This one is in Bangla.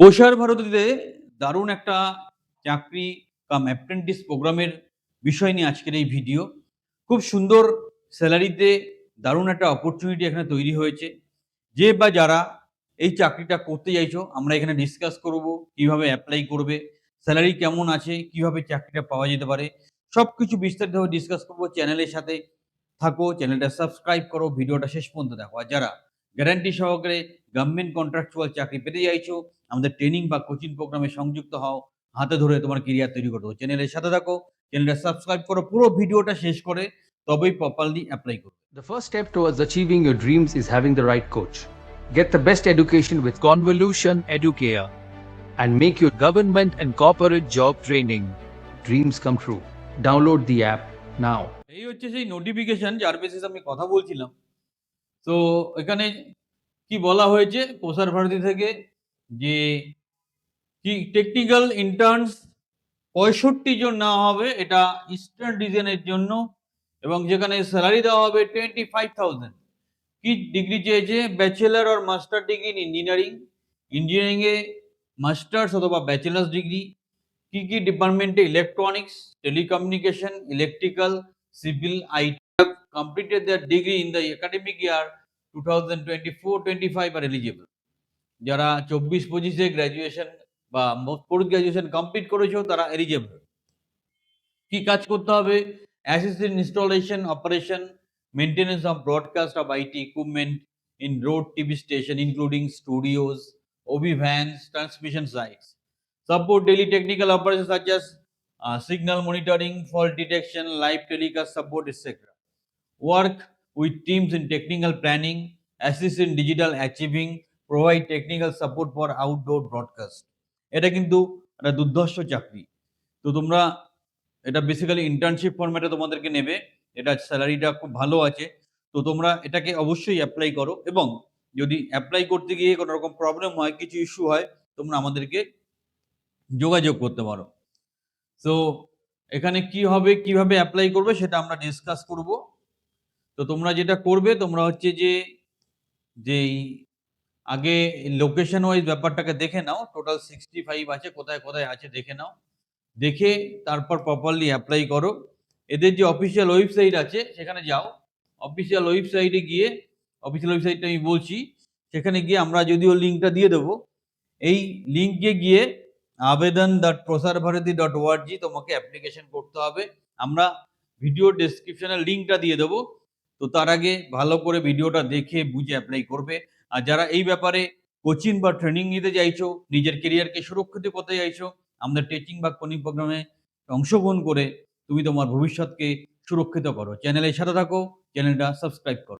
প্রসার ভারতীতে দারুণ একটা চাকরি কাম অ্যাপ্রেন্টিস প্রোগ্রামের বিষয় নিয়ে আজকের এই ভিডিও। খুব সুন্দর স্যালারিতে দারুণ একটা অপরচুনিটি এখানে তৈরি হয়েছে। যে বা যারা এই চাকরিটা করতে চাইছো, আমরা এখানে ডিসকাস করব, কীভাবে অ্যাপ্লাই করবে, স্যালারি কেমন আছে, কীভাবে চাকরিটা পাওয়া যেতে পারে সব কিছু বিস্তারিতভাবে ডিসকাস করব। চ্যানেলের সাথে থাকো, চ্যানেলটা সাবস্ক্রাইব করো, ভিডিওটা শেষ পর্যন্ত দেখো। আর যারা গ্যারান্টি সহকারে গভর্নমেন্ট কন্ট্রাক্টুয়াল চাকরি পেতে চাইছো আমাদের ট্রেনিং বা কোচিং প্রোগ্রামে সংযুক্ত হও হাতে ধরে তোমার কেরিয়ার তৈরি করতে চ্যানেলের সাথে থাকো চ্যানেলটা সাবস্ক্রাইব করো পুরো ভিডিওটা শেষ করে তবেই প্রপারলি অ্যাপ্লাই করো the first step towards achieving your dreams is having the right coach get the best education with convolution educare and make your government and corporate job training dreams come true download the app now এই হচ্ছে সেই নোটিফিকেশন যার বেসিস আমি কথা বলছিলাম। তো এখানে কি বলা হয়েছে প্রসার ভারতী থেকে? যে কি টেকনিক্যাল ইন্টার্নস পঁয়ষট্টি জন নেওয়া হবে এটা ইস্টার্ন রিজনের জন্য এবং যেখানে স্যালারি দেওয়া হবে টোয়েন্টি ফাইভ থাউজেন্ড কি ডিগ্রি চেয়েছে? ব্যাচেলার আর মাস্টার ডিগ্রি ইন ইঞ্জিনিয়ারিং ইঞ্জিনিয়ারিংয়ে মাস্টার্স অথবা ব্যাচেলার্স ডিগ্রি কি কি ডিপার্টমেন্টে electronics telecommunication electrical civil IT completed their degree in the academic year 2024-25 are eligible. যারা 24-25 গ্রাজুয়েশন বা পোস্ট গ্রাজুয়েশন কমপ্লিট করেছ, তারা এলিজেবল কি কাজ করতে হবে? Assistant installation operation maintenance of broadcast of IT equipment in road TV station including studios OB vans transmission sites support daily technical operation suggest signal monitoring fall detection live telecast support etcetera Work with teams in technical planning, assist in digital achieving, provide technical support for outdoor broadcast. এটা কিন্তু একটা দুর্ধর্ষ চাকরি। তো তোমরা এটা বেসিক্যালি ইন্টার্নশিপ ফর্ম্যাটে তোমাদেরকে নেবে। এটা স্যালারিটা খুব ভালো আছে। তো তোমরা এটাকে অবশ্যই অ্যাপ্লাই করো এবং যদি অ্যাপ্লাই করতে গিয়ে কোনো রকম প্রবলেম হয় কিছু ইস্যু হয় তোমরা আমাদেরকে যোগাযোগ করতে পারো। তো এখানে কি হবে কীভাবে অ্যাপ্লাই করবে সেটা আমরা ডিসকাস করব। তো তোমরা যেটা করবে, তোমরা হচ্ছে যে, যেই আগে লোকেশন ওয়াইজ ব্যাপারটাকে দেখে নাও। টোটাল সিক্সটি ফাইভ আছে, কোথায় কোথায় আছে দেখে নাও। দেখে তারপর প্রপারলি অ্যাপ্লাই করো। এদের যে অফিসিয়াল ওয়েবসাইট আছে, সেখানে যাও। অফিসিয়াল ওয়েবসাইটে গিয়ে অফিসিয়াল ওয়েবসাইটটা আমি বলছি, সেখানে গিয়ে আমরা যদিও লিঙ্কটা দিয়ে দেবো, এই লিঙ্কে গিয়ে আবেদন dot Prasar Bharati dot ORG তোমাকে অ্যাপ্লিকেশন করতে হবে। আমরা ভিডিও ডেসক্রিপশনে লিঙ্কটা দিয়ে দেবো। তো তার আগে ভালো করে ভিডিওটা দেখে বুঝে অ্যাপ্লাই করবে। আর যারা এই ব্যাপারে কোচিং বা ট্রেনিং নিতে চাইছো, নিজের কেরিয়ারকে সুরক্ষিত করতে চাইছো, আমাদের টিচিং বা কোনিং প্রোগ্রামে অংশগ্রহণ করে তুমি তোমার ভবিষ্যৎকে সুরক্ষিত করো। চ্যানেলের সাথে থাকো চ্যানেলটা সাবস্ক্রাইব করো।